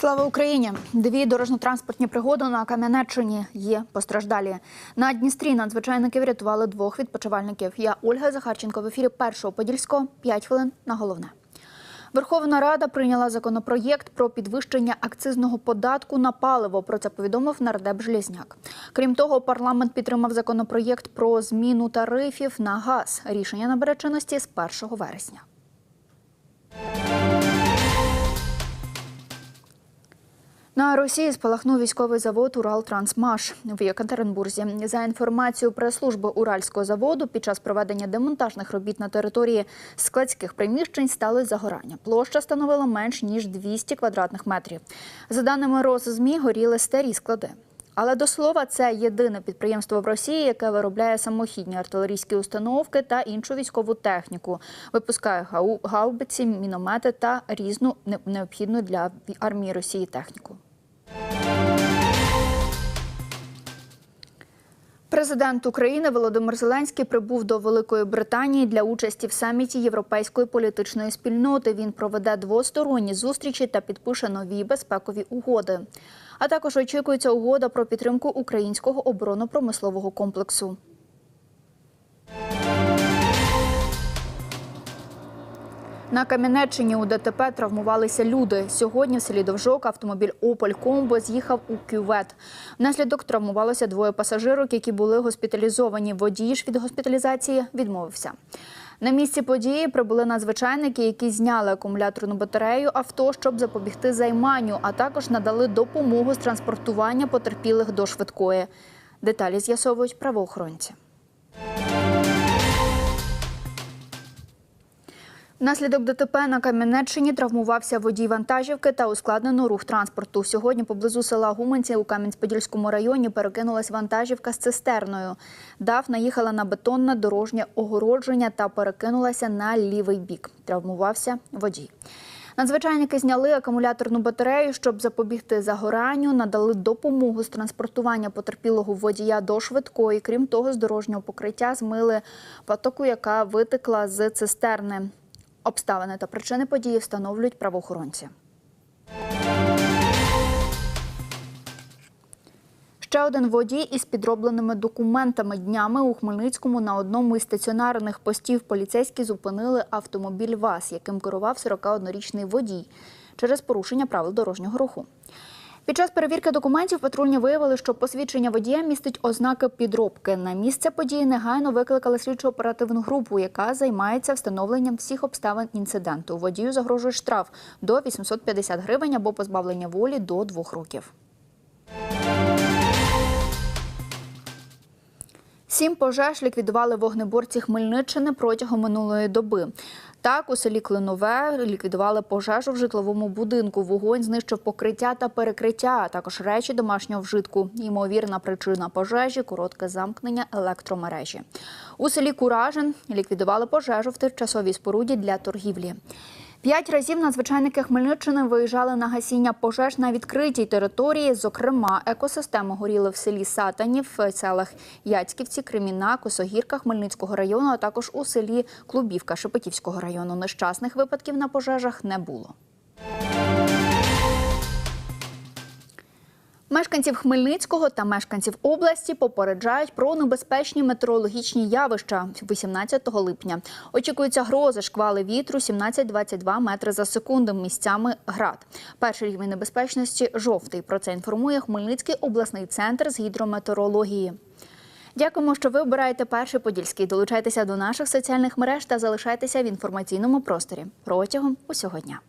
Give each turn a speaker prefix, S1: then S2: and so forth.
S1: Слава Україні! Дві дорожньо-транспортні пригоди на Кам'янеччині є постраждалі. На Дністрі надзвичайники врятували двох відпочивальників. Я Ольга Захарченко в ефірі першого подільського. П'ять хвилин на головне. Верховна Рада прийняла законопроєкт про підвищення акцизного податку на паливо. Про це повідомив нардеп Желізняк. Крім того, парламент підтримав законопроєкт про зміну тарифів на газ. Рішення набере чинності з 1 вересня. На Росії спалахнув військовий завод Уралтрансмаш в Єкатеринбурзі. За інформацією прес-служби Уральського заводу, під час проведення демонтажних робіт на території складських приміщень сталося загорання. Площа становила менш ніж 200 квадратних метрів. За даними Росзмі, горіли старі склади. Але до слова, це єдине підприємство в Росії, яке виробляє самохідні артилерійські установки та іншу військову техніку, випускає гаубиці, міномети та різну необхідну для армії Росії техніку. Президент України Володимир Зеленський прибув до Великої Британії для участі в саміті Європейської політичної спільноти. Він проведе двосторонні зустрічі та підпише нові безпекові угоди. А також очікується угода про підтримку українського оборонно-промислового комплексу. На Кам'янеччині у ДТП травмувалися люди. Сьогодні в селі Довжок автомобіль Опель Комбо з'їхав у кювет. Внаслідок травмувалося двоє пасажирок, які були госпіталізовані. Водій ж від госпіталізації відмовився. На місці події прибули надзвичайники, які зняли акумуляторну батарею авто, щоб запобігти займанню, а також надали допомогу з транспортування потерпілих до швидкої. Деталі з'ясовують правоохоронці. Внаслідок ДТП на Кам'янеччині травмувався водій вантажівки та ускладнено рух транспорту. Сьогодні поблизу села Гуменці у Кам'янець-Подільському районі перекинулась вантажівка з цистерною. Дав наїхала на бетонне дорожнє огородження та перекинулася на лівий бік. Травмувався водій. Надзвичайники зняли акумуляторну батарею, щоб запобігти загоранню, надали допомогу з транспортування потерпілого водія до швидкої. Крім того, з дорожнього покриття змили потоку, яка витекла з цистерни. Обставини та причини події встановлюють правоохоронці. Ще один водій із підробленими документами днями у Хмельницькому на одному із стаціонарних постів поліцейські зупинили автомобіль ВАЗ, яким керував 41-річний водій через порушення правил дорожнього руху. Під час перевірки документів патрульні виявили, що посвідчення водія містить ознаки підробки. На місце події негайно викликали слідчо оперативну групу, яка займається встановленням всіх обставин інциденту. Водію загрожує штраф до 850 гривень або позбавлення волі до двох років. Сім пожеж ліквідували вогнеборці Хмельниччини протягом минулої доби. Так, у селі Клинове ліквідували пожежу в житловому будинку. Вогонь знищив покриття та перекриття, а також речі домашнього вжитку. Ймовірна причина пожежі коротке замкнення електромережі. У селі Куражин ліквідували пожежу в тимчасовій споруді для торгівлі. П'ять разів надзвичайники Хмельниччини виїжджали на гасіння пожеж на відкритій території. Зокрема, екосистеми горіли в селі Сатанів, в селах Яцьківці, Креміна, Косогірка Хмельницького району, а також у селі Клубівка Шепетівського району. Нещасних випадків на пожежах не було. Мешканців Хмельницького та мешканців області попереджають про небезпечні метеорологічні явища 18 липня. Очікуються грози, шквали вітру 17-22 метри за секунду. Місцями град. Перший рівень небезпечності жовтий. Про це інформує Хмельницький обласний центр з гідрометеорології. Дякуємо, що ви обираєте перший подільський. Долучайтеся до наших соціальних мереж та залишайтеся в інформаційному просторі протягом усього дня.